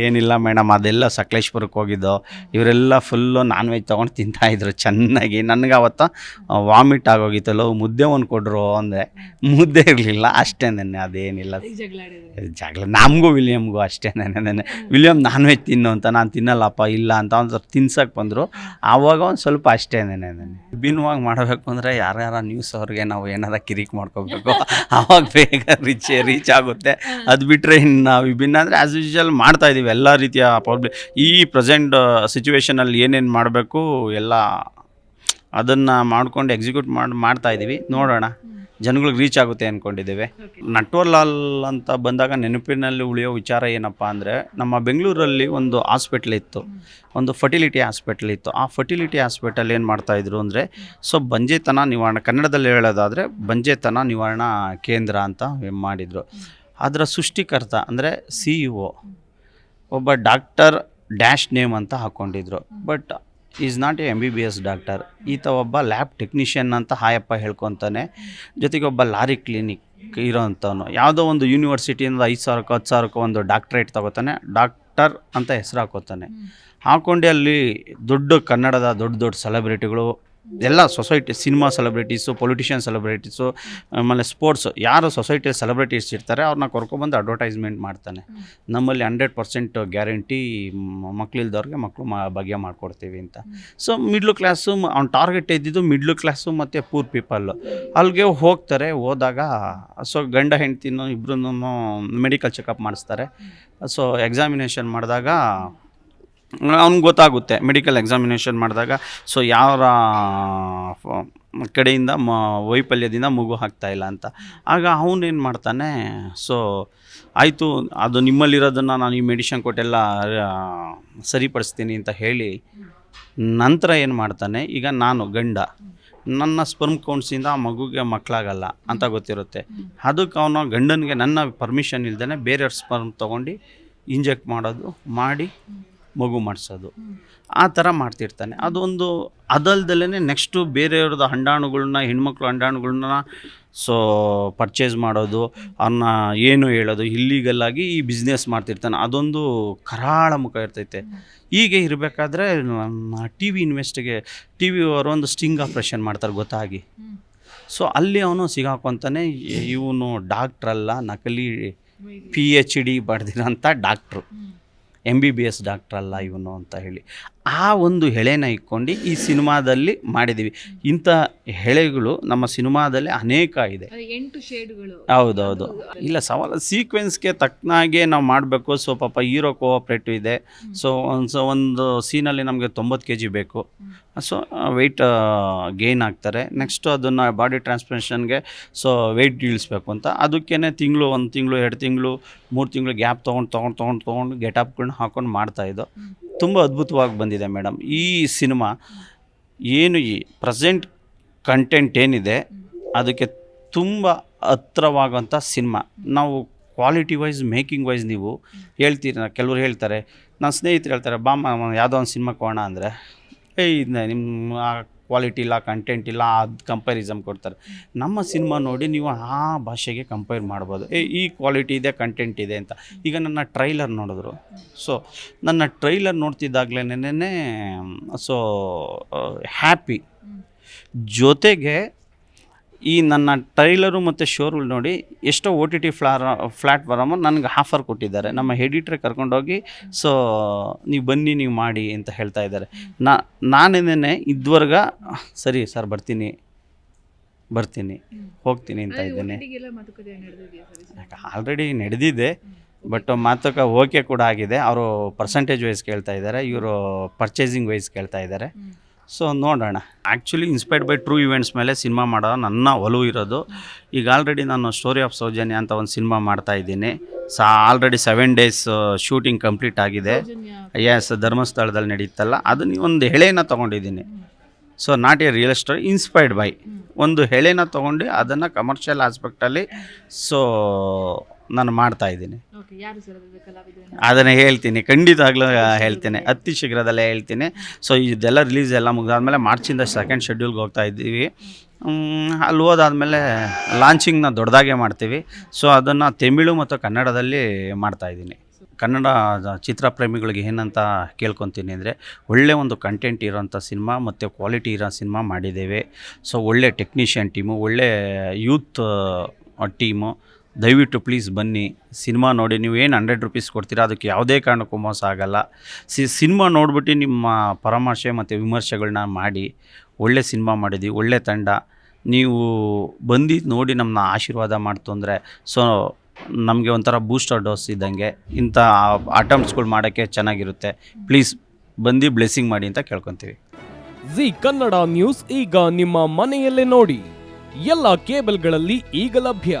ಏನಿಲ್ಲ ಮೇಡಮ್ ಅದೆಲ್ಲ ಸಕಲೇಶ್ಪುರಕ್ಕೆ ಹೋಗಿದ್ದು. ಇವರೆಲ್ಲ ಫುಲ್ಲು ನಾನ್ ವೆಜ್ ತೊಗೊಂಡು ತಿಂತಾಯಿದ್ರು ಚೆನ್ನಾಗಿ. ನನಗೆ ಅವತ್ತು ವಾಮಿಟ್ ಆಗೋಗಿತ್ತಲ್ಲೋ ಮುದ್ದೆ ಒಂದು ಕೊಡ್ರು ಅಂದೆ ಮುದ್ದೆ ಇರಲಿಲ್ಲ ಅಷ್ಟೇ ನೆನೆ ಅದೇನಿಲ್ಲ. ಜಗಳ ನಮಗೂ ವಿಲಿಯಮ್ಗೂ ಅಷ್ಟೇ ನೆನೆ ವಿಲಿಯಮ್ ನಾನ್ ವೆಜ್ ತಿನ್ನು ಅಂತ ನಾನು ತಿನ್ನಲ್ಲಪ್ಪ ಇಲ್ಲ ಅಂತ ಒಂದು ಸ್ವಲ್ಪ ತಿನ್ಸಕ್ಕೆ ಬಂದರು. ಆವಾಗ ಒಂದು ಸ್ವಲ್ಪ ಅಷ್ಟೇ ನೆನೆ ನೆನೆ ವಿಭಿನ್ನವಾಗಿ ಮಾಡಬೇಕು ಅಂದರೆ ಯಾರ್ಯಾರ ನ್ಯೂಸ್ ಅವ್ರಿಗೆ ನಾವು ಏನಾರ ಕಿರಿಕ್ ಮಾಡ್ಕೋಬೇಕು. ಆವಾಗ ಬೇಗ ರೀಚ್ ರೀಚ್ ಆಗುತ್ತೆ. ಅದು ಬಿಟ್ಟರೆ ಇನ್ನು ವಿಭಿನ್ನ ಅಂದರೆ ಆ್ಯಸ್ ಯೂಶುವಲ್ ಮಾಡ್ತಾ ಇದ್ದೀವಿ. ಎಲ್ಲ ರೀತಿಯ ಪ್ರಾಬ್ಲಮ್ ಈ ಪ್ರೆಸೆಂಟ್ ಸಿಚುವೇಶನಲ್ಲಿ ಏನೇನು ಮಾಡಬೇಕು ಎಲ್ಲ ಅದನ್ನು ಮಾಡ್ಕೊಂಡು ಎಕ್ಸಿಕ್ಯೂಟ್ ಮಾಡಿ, ಮಾಡ್ತಾ ಇದ್ದೀವಿ. ನೋಡೋಣ. ಜನಗಳಿಗೆ ರೀಚ್ ಆಗುತ್ತೆ ಅಂದ್ಕೊಂಡಿದ್ದೇವೆ ನಟ್ವರ್ಲಾಲ್ ಅಂತ ಬಂದಾಗ ನೆನಪಿನಲ್ಲಿ ಉಳಿಯೋ ವಿಚಾರ ಏನಪ್ಪ ಅಂದರೆ, ನಮ್ಮ ಬೆಂಗಳೂರಲ್ಲಿ ಒಂದು ಹಾಸ್ಪಿಟ್ಲ್ ಇತ್ತು. ಒಂದು ಫರ್ಟಿಲಿಟಿ ಹಾಸ್ಪಿಟ್ಲ್ ಇತ್ತು. ಆ ಫರ್ಟಿಲಿಟಿ ಹಾಸ್ಪಿಟಲ್ ಏನು ಮಾಡ್ತಾಯಿದ್ರು ಅಂದರೆ, ಸೊ ಬಂಜೆತನ ನಿವಾರಣೆ, ಕನ್ನಡದಲ್ಲಿ ಹೇಳೋದಾದರೆ ಬಂಜೆತನ ನಿವಾರಣಾ ಕೇಂದ್ರ ಅಂತ ಮಾಡಿದರು. ಅದರ ಸೃಷ್ಟಿಕರ್ತ ಅಂದರೆ ಸಿ ಇ ಒ ಒಬ್ಬ ಡಾಕ್ಟರ್ ಡ್ಯಾಶ್ ನೇಮ್ ಅಂತ ಹಾಕ್ಕೊಂಡಿದ್ರು but is not a M B B S doctor. ಈತ ಒಬ್ಬ ಲ್ಯಾಬ್ ಟೆಕ್ನಿಷಿಯನ್ ಅಂತ ಹಾಯಪ್ಪ ಹೇಳ್ಕೊತಾನೆ. ಜೊತೆಗೆ ಒಬ್ಬ ಲಾರಿ ಕ್ಲಿನಿಕ್ ಇರೋವಂಥವನು ಯಾವುದೋ ಒಂದು ಯೂನಿವರ್ಸಿಟಿಯಿಂದ ಐದು ಸಾವಿರಕ್ಕೆ, ಹತ್ತು ಸಾವಿರಕ್ಕೆ ಒಂದು ಡಾಕ್ಟ್ರೇಟ್ ತಗೋತಾನೆ. ಡಾಕ್ಟರ್ ಅಂತ ಹೆಸರು ಹಾಕೋತಾನೆ. ಹಾಕ್ಕೊಂಡು ಅಲ್ಲಿ ದೊಡ್ಡ ಕನ್ನಡದ ದೊಡ್ಡ ದೊಡ್ಡ ಸೆಲೆಬ್ರಿಟಿಗಳು ಎಲ್ಲ society cinema celebrities politician celebrities ಆಮೇಲೆ ಸ್ಪೋರ್ಟ್ಸು ಯಾರು ಸೊಸೈಟಿಯಲ್ಲಿ ಸೆಲೆಬ್ರಿಟೀಸ್ ಇರ್ತಾರೆ, ಅವ್ರನ್ನ ಕರ್ಕೊಬಂದು ಅಡ್ವರ್ಟೈಸ್ಮೆಂಟ್ ಮಾಡ್ತಾನೆ. ನಮ್ಮಲ್ಲಿ ಹಂಡ್ರೆಡ್ ಪರ್ಸೆಂಟ್ ಗ್ಯಾರಂಟಿ ಮಕ್ಕಳಿಲ್ದವ್ರಿಗೆ ಮಕ್ಕಳು ಮಾ, ಭಾಗ್ಯ ಮಾಡಿಕೊಡ್ತೀವಿ ಅಂತ. ಸೊ ಮಿಡ್ಲ್ ಕ್ಲಾಸು ಅವ್ನು ಟಾರ್ಗೆಟ್ ಇದ್ದಿದ್ದು ಮಿಡ್ಲ್ ಕ್ಲಾಸು ಮತ್ತು ಪೂರ್ ಪೀಪಲ್ಲು ಅಲ್ಲಿಗೆ ಹೋಗ್ತಾರೆ, ಹೋದಾಗ ಸೊ ಗಂಡ ಹೆಂಡ್ತಿನೂ ಇಬ್ಬರೂ ಮೆಡಿಕಲ್ ಚೆಕಪ್ ಮಾಡಿಸ್ತಾರೆ. ಸೊ ಎಕ್ಸಾಮಿನೇಷನ್ ಮಾಡಿದಾಗ ಅವ್ನಿಗೆ ಗೊತ್ತಾಗುತ್ತೆ ಮೆಡಿಕಲ್ ಎಕ್ಸಾಮಿನೇಷನ್ ಮಾಡಿದಾಗ. ಸೊ ಯಾರ ಕಡೆಯಿಂದ ಮ, ವೈಫಲ್ಯದಿಂದ ಮಗು ಇಲ್ಲ ಅಂತ. ಆಗ ಅವನೇನು ಮಾಡ್ತಾನೆ ಸೊ ಆಯಿತು, ಅದು ನಿಮ್ಮಲ್ಲಿರೋದನ್ನು ನಾನು ಈ ಮೆಡಿಷನ್ ಕೊಟ್ಟೆಲ್ಲ ಸರಿಪಡಿಸ್ತೀನಿ ಅಂತ ಹೇಳಿ, ನಂತರ ಏನು ಮಾಡ್ತಾನೆ, ಈಗ ನಾನು ಗಂಡ. ನನ್ನ ಸ್ಪರ್ಮ್ ಕೌಂಟ್ಸಿಂದ ಆ ಮಗುಗೆ ಮಕ್ಕಳಾಗಲ್ಲ ಅಂತ ಗೊತ್ತಿರುತ್ತೆ. ಅದಕ್ಕೆ ಅವನು ಗಂಡನಿಗೆ ನನ್ನ ಪರ್ಮಿಷನ್ ಇಲ್ದೇ ಬೇರೆಯವ್ರ ಸ್ಪರ್ಮ್ ತೊಗೊಂಡು ಇಂಜೆಕ್ಟ್ ಮಾಡೋದು ಮಾಡಿ ಮಗು ಮಾಡಿಸೋದು. ಆ ಥರ ಮಾಡ್ತಿರ್ತಾನೆ. ಅದೊಂದು ಅದಲ್ದಲ್ಲೇ ನೆಕ್ಸ್ಟು ಬೇರೆಯವ್ರದ್ದು ಹಂಡಾಣುಗಳನ್ನ ಹೆಣ್ಮಕ್ಳು ಹಂಡಾಣುಗಳನ್ನ ಸೊ ಪರ್ಚೇಸ್ ಮಾಡೋದು ಅವನ್ನ ಏನು ಹೇಳೋದು ಇಲ್ಲೀಗಲ್ಲಾಗಿ ಈ ಬಿಸ್ನೆಸ್ ಮಾಡ್ತಿರ್ತಾನೆ. ಅದೊಂದು ಕರಾಳ ಮುಖ ಇರ್ತೈತೆ. ಹೀಗೆ ಇರಬೇಕಾದ್ರೆ ಟಿ ವಿ ಇನ್ವೆಸ್ಟ್ಗೆ ಟಿ ವಿ ಅವರು ಒಂದು ಸ್ಟಿಂಗ್ ಆಪ್ರೇಷನ್ ಮಾಡ್ತಾರೆ ಗೊತ್ತಾಗಿ. ಸೊ ಅಲ್ಲಿ ಅವನು ಸಿಗಾಕೊಂತಾನೆ ಇವನು ಡಾಕ್ಟ್ರಲ್ಲ ನಕಲಿ P H D ಬಡ್ದಿರೋಂಥ doctor. M B B S ಡಾಕ್ಟ್ರಲ್ಲ ಅಲ್ಲ ಇವನು ಅಂತ ಹೇಳಿ ಆ ಒಂದು ಹೆಳೆನ ಇಟ್ಕೊಂಡು ಈ ಸಿನಿಮಾದಲ್ಲಿ ಮಾಡಿದ್ದೀವಿ. ಇಂಥ ಹೆಳೆಗಳು ನಮ್ಮ ಸಿನಿಮಾದಲ್ಲಿ ಅನೇಕ ಇದೆ. ಎಂಟು ಶೇಡ್ಗಳು. ಹೌದೌದು. ಇಲ್ಲ ಸವಾಲ ಸೀಕ್ವೆನ್ಸ್ಗೆ ತಕ್ಕನಾಗೆ ನಾವು ಮಾಡಬೇಕು. ಸೊ ಪಾಪ ಹೀರೋ ಕೋಆಪ್ರೇಟಿವ್ ಇದೆ. ಸೊ ಒಂದು ಸೊ ಒಂದು ಸೀನಲ್ಲಿ ನಮಗೆ ತೊಂಬತ್ತು ಕೆ ಜಿ ಬೇಕು ಸೊ ವೆಯ್ಟ್ ಗೇನ್ ಆಗ್ತಾರೆ. ನೆಕ್ಸ್ಟು ಅದನ್ನು ಬಾಡಿ ಟ್ರಾನ್ಸ್ಪ್ಲೇಷನ್ಗೆ ಸೊ ವೆಯ್ಟ್ ಇಳಿಸ್ಬೇಕು ಅಂತ. ಅದಕ್ಕೇ ತಿಂಗಳು, ಒಂದು ತಿಂಗಳು, ಎರಡು ತಿಂಗಳು, ಮೂರು ತಿಂಗಳು ಗ್ಯಾಪ್ ತೊಗೊಂಡು ತೊಗೊಂಡು ತೊಗೊಂಡು ತೊಗೊಂಡು ಗೆಟಪ್ಗಳನ್ನ ಹಾಕೊಂಡು ಮಾಡ್ತಾಯಿದ್ದು ತುಂಬ ಅದ್ಭುತವಾಗಿ ಬಂದಿದೆ ಮೇಡಮ್. ಈ ಸಿನಿಮಾ ಏನು ಈ ಪ್ರೆಸೆಂಟ್ ಕಂಟೆಂಟ್ ಏನಿದೆ, ಅದಕ್ಕೆ ತುಂಬ ಹತ್ರವಾಗುವಂಥ ಸಿನಿಮಾ. ನಾವು ಕ್ವಾಲಿಟಿ ವೈಸ್ ಮೇಕಿಂಗ್ ವೈಸ್ ನೀವು ಹೇಳ್ತೀರ, ಕೆಲವರು ಹೇಳ್ತಾರೆ. ನನ್ನ ಸ್ನೇಹಿತರು ಹೇಳ್ತಾರೆ, ಬಾಮ್ಮ, ಯಾವುದೋ ಒಂದು ಸಿನಿಮಾ ಕೋಣ ಅಂದರೆ ಏಯ್ ಇದನ್ನ ನಿಮ್ಮ ಕ್ವಾಲಿಟಿ ಇಲ್ಲ ಕಂಟೆಂಟ್ ಇಲ್ಲ ಅದು ಕಂಪ್ಯಾರಿಸಮ್ ಕೊಡ್ತಾರೆ. ನಮ್ಮ ಸಿನಿಮಾ ನೋಡಿ ನೀವು ಆ ಭಾಷೆಗೆ ಕಂಪೇರ್ ಮಾಡ್ಬೋದು. ಏ ಈ ಕ್ವಾಲಿಟಿ ಇದೆ ಕಂಟೆಂಟ್ ಇದೆ ಅಂತ. ಈಗ ನನ್ನ ಟ್ರೈಲರ್ ನೋಡಿದ್ರು. ಸೊ ನನ್ನ ಟ್ರೈಲರ್ ನೋಡ್ತಿದ್ದಾಗಲೇ ಸೊ ಹ್ಯಾಪಿ ಜೊತೆಗೆ ಈ ನನ್ನ ಟ್ರೈಲರು ಮತ್ತು ಶೋರೂಮ್ ನೋಡಿ ಎಷ್ಟೋ ಓ ಟಿ ಟಿ ಫ್ಲಾರ ಪ್ಲ್ಯಾಟ್ಫಾರಮು ನನಗೆ ಆಫರ್ ಕೊಟ್ಟಿದ್ದಾರೆ. ನಮ್ಮ ಎಡಿಟ್ರೆ ಕರ್ಕೊಂಡೋಗಿ ಸೊ ನೀವು ಬನ್ನಿ ನೀವು ಮಾಡಿ ಅಂತ ಹೇಳ್ತಾ ಇದ್ದಾರೆ. ನಾ ನಾನೇನೇ ಇದುವರೆಗ ಸರಿ ಸರ್ ಬರ್ತೀನಿ ಬರ್ತೀನಿ ಹೋಗ್ತೀನಿ ಅಂತ ಇದ್ದೇನೆ. ಆಲ್ರೆಡಿ ನಡೆದಿದೆ ಬಟ್ ಮಾತುಕ ಓಕೆ ಕೂಡ ಆಗಿದೆ. ಅವರು ಪರ್ಸೆಂಟೇಜ್ ವೈಸ್ ಕೇಳ್ತಾ ಇದ್ದಾರೆ ಇವರು ಪರ್ಚೇಸಿಂಗ್ ವೈಸ್ ಕೇಳ್ತಾ ಇದ್ದಾರೆ. ಸೊ ನೋಡೋಣ. Actually inspired by true events ಮೇಲೆ ಸಿನಿಮಾ ಮಾಡೋ ನನ್ನ ಒಲವು ಇರೋದು. ಈಗ ಆಲ್ರೆಡಿ ನಾನು ಸ್ಟೋರಿ ಆಫ್ ಸೌಜನ್ಯ ಅಂತ ಒಂದು ಸಿನಿಮಾ ಮಾಡ್ತಾ ಇದ್ದೀನಿ. So already seven days shooting complete ಆಗಿದೆ. ಎಸ್ ಧರ್ಮಸ್ಥಳದಲ್ಲಿ ನಡೀತಲ್ಲ. ಅದನ್ನ ಒಂದು ಎಳೆನ ತೊಗೊಂಡಿದ್ದೀನಿ. So not a real story inspired by ಒಂದು ಎಳೆನ ತೊಗೊಂಡು ಅದನ್ನು ಕಮರ್ಷಿಯಲ್ ಆಸ್ಪೆಕ್ಟಲ್ಲಿ ಸೊ ನಾನು ಮಾಡ್ತಾ ಇದ್ದೀನಿ. ಅದನ್ನು ಹೇಳ್ತೀನಿ ಖಂಡಿತವಾಗ್ಲೂ ಹೇಳ್ತೀನಿ. ಅತಿ ಶೀಘ್ರದಲ್ಲೇ ಹೇಳ್ತೀನಿ. ಸೊ ಇದೆಲ್ಲ ರಿಲೀಸ್ ಎಲ್ಲ ಮುಗಿದಾದ್ಮೇಲೆ ಮಾರ್ಚಿಂದ ಸೆಕೆಂಡ್ ಶೆಡ್ಯೂಲ್ಗೆ ಹೋಗ್ತಾ ಇದ್ದೀವಿ. ಅಲ್ಲಿ ಹೋದಾದ್ಮೇಲೆ ಲಾಂಚಿಂಗ್ನ ದೊಡ್ಡದಾಗೆ ಮಾಡ್ತೀವಿ. ಸೊ ಅದನ್ನು ತಮಿಳು ಮತ್ತು ಕನ್ನಡದಲ್ಲಿ ಮಾಡ್ತಾ ಇದ್ದೀನಿ. ಕನ್ನಡ ಚಿತ್ರ ಪ್ರೇಮಿಗಳಿಗೆ ಏನಂತ ಕೇಳ್ಕೊತೀನಿ ಅಂದರೆ ಒಳ್ಳೆ ಒಂದು ಕಂಟೆಂಟ್ ಇರೋಂಥ ಸಿನಿಮಾ ಮತ್ತು ಕ್ವಾಲಿಟಿ ಇರೋ ಸಿನಿಮಾ ಮಾಡಿದ್ದೇವೆ. ಸೊ ಒಳ್ಳೆ ಟೆಕ್ನಿಷಿಯನ್ ಟೀಮು ಒಳ್ಳೆ ಯೂತ್ ಟೀಮು ದಯವಿಟ್ಟು ಪ್ಲೀಸ್ ಬನ್ನಿ. ಸಿನಿಮಾ ನೋಡಿ, ನೀವು ಏನು ಹಂಡ್ರೆಡ್ ರುಪೀಸ್ ಕೊಡ್ತೀರಾ? ಅದಕ್ಕೆ ಯಾವುದೇ ಕಾರಣಕ್ಕೂ ಮೋಸ ಆಗಲ್ಲ. ಸಿ, ಸಿನಿಮಾ ನೋಡಿಬಿಟ್ಟು ನಿಮ್ಮ ಪರಾಮರ್ಶೆ ಮತ್ತು ವಿಮರ್ಶೆಗಳನ್ನ ಮಾಡಿ, ಒಳ್ಳೆ ಸಿನಿಮಾ ಮಾಡಿದ್ವಿ, ಒಳ್ಳೆ ತಂಡ. ನೀವು ಬಂದು ನೋಡಿ ನಮ್ಮನ್ನ ಆಶೀರ್ವಾದ ಮಾಡ್ತು ಅಂದರೆ, ಸೊ, ನಮಗೆ ಒಂಥರ ಬೂಸ್ಟರ್ ಡೋಸ್ ಇದ್ದಂಗೆ ಇಂಥ ಅಟೆಂಪ್ಟ್ಸ್ಗಳು ಮಾಡೋಕ್ಕೆ ಚೆನ್ನಾಗಿರುತ್ತೆ. ಪ್ಲೀಸ್ ಬಂದು ಬ್ಲೆಸ್ಸಿಂಗ್ ಮಾಡಿ ಅಂತ ಕೇಳ್ಕೊತೀವಿ. ಜಿ ಕನ್ನಡ ನ್ಯೂಸ್ ಈಗ ನಿಮ್ಮ ಮನೆಯಲ್ಲೇ ನೋಡಿ. ಎಲ್ಲ ಕೇಬಲ್ಗಳಲ್ಲಿ ಈಗ ಲಭ್ಯ.